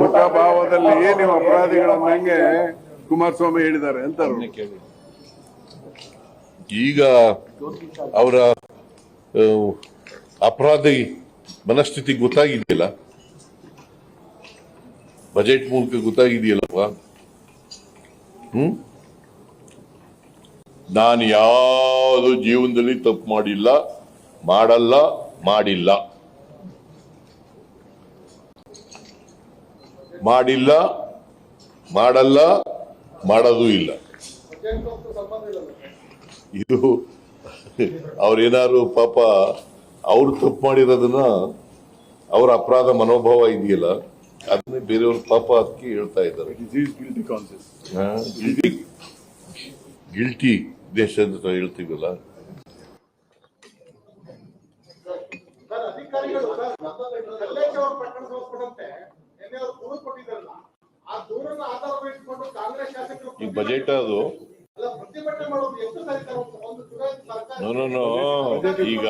ಮುಖಭಾವದಲ್ಲಿ ನೀವು ಅಪರಾಧಿಗಳನ್ನಂಗೆ ಕುಮಾರಸ್ವಾಮಿ ಹೇಳಿದ್ದಾರೆ ಅಂತ. ಈಗ ಅವರ ಅಪರಾಧಿ ಮನಸ್ಥಿತಿ ಗೊತ್ತಾಗಿದೆಯಲ್ಲ? ಬಜೆಟ್ ಮೂಲಕ ಗೊತ್ತಾಗಿದೆಯಲ್ಲಪ್ಪ? ಹ್ಮ್? ನಾನು ಯಾವುದು ಜೀವನದಲ್ಲಿ ತಪ್ಪು ಮಾಡಿಲ್ಲ ಮಾಡಲ್ಲ ಮಾಡಿಲ್ಲ. ಮಾಡಿಲ್ಲ ಮಾಡಲ್ಲ ಮಾಡೋದು ಇಲ್ಲ. ಇದು ಅವ್ರೇನಾದ್ರು ಪಾಪ ಅವ್ರು ತಪ್ಪು ಮಾಡಿರೋದನ್ನ ಅವ್ರ ಅಪರಾಧ ಮನೋಭಾವ ಇದೆಯಲ್ಲ ಅದನ್ನೇ ಬೇರೆಯವ್ರ ಪಾಪ ಅದಕ್ಕೆ ಹೇಳ್ತಾ ಇದ್ದಾರೆ. ಗಿಲ್ಟಿ ದೇಶ ಅಂತ ಹೇಳ್ತೀವಲ್ಲ? ಈ ಬಜೆಟ್ ಅದು. ಈಗ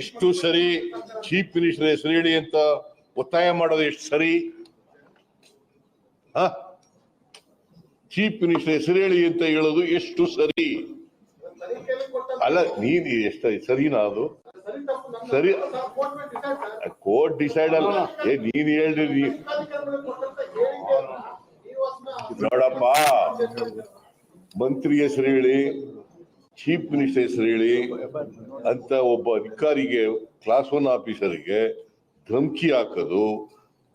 ಎಷ್ಟು ಸರಿ ಚೀಫ್ ಮಿನಿಸ್ಟರ್ ಹೆಸರು ಹೇಳಿ ಅಂತ ಒತ್ತಾಯ ಮಾಡೋದು ಎಷ್ಟು ಸರಿ? ಚೀಫ್ ಮಿನಿಸ್ಟರ್ ಹೆಸರು ಹೇಳಿ ಅಂತ ಹೇಳೋದು ಎಷ್ಟು ಸರಿ? ಅಲ್ಲ, ನೀನ್ ಎಷ್ಟು ಸರಿನಾ ಅದು? ಸರಿ. ಕೋರ್ಟ್ ಡಿಸೈಡ್ ಅಲ್ಲ. ಏ, ನೀನ್ ಹೇಳ್ರಿ ನೋಡಪ್ಪ. ಮಂತ್ರಿ ಹೆಸರು ಹೇಳಿ, ಚೀಫ್ ಮಿನಿಸ್ಟರ್ ಹೆಸರು ಹೇಳಿ ಅಂತ ಒಬ್ಬ ಅಧಿಕಾರಿಗೆ ಕ್ಲಾಸ್ ಒನ್ ಆಫೀಸರ್ಗೆ ಧಮಕಿ ಹಾಕೋದು,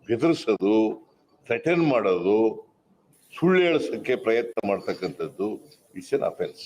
ಬೆದರಿಸೋದು ಥ್ರೆಟನ್ ಮಾಡೋದು ಸುಳ್ಳು ಹೇಳಿಸೋಕ್ಕೆ ಪ್ರಯತ್ನ ಮಾಡ್ತಕ್ಕಂಥದ್ದು ಇಟ್ಸ್ ಎನ್ ಅಫೆನ್ಸ್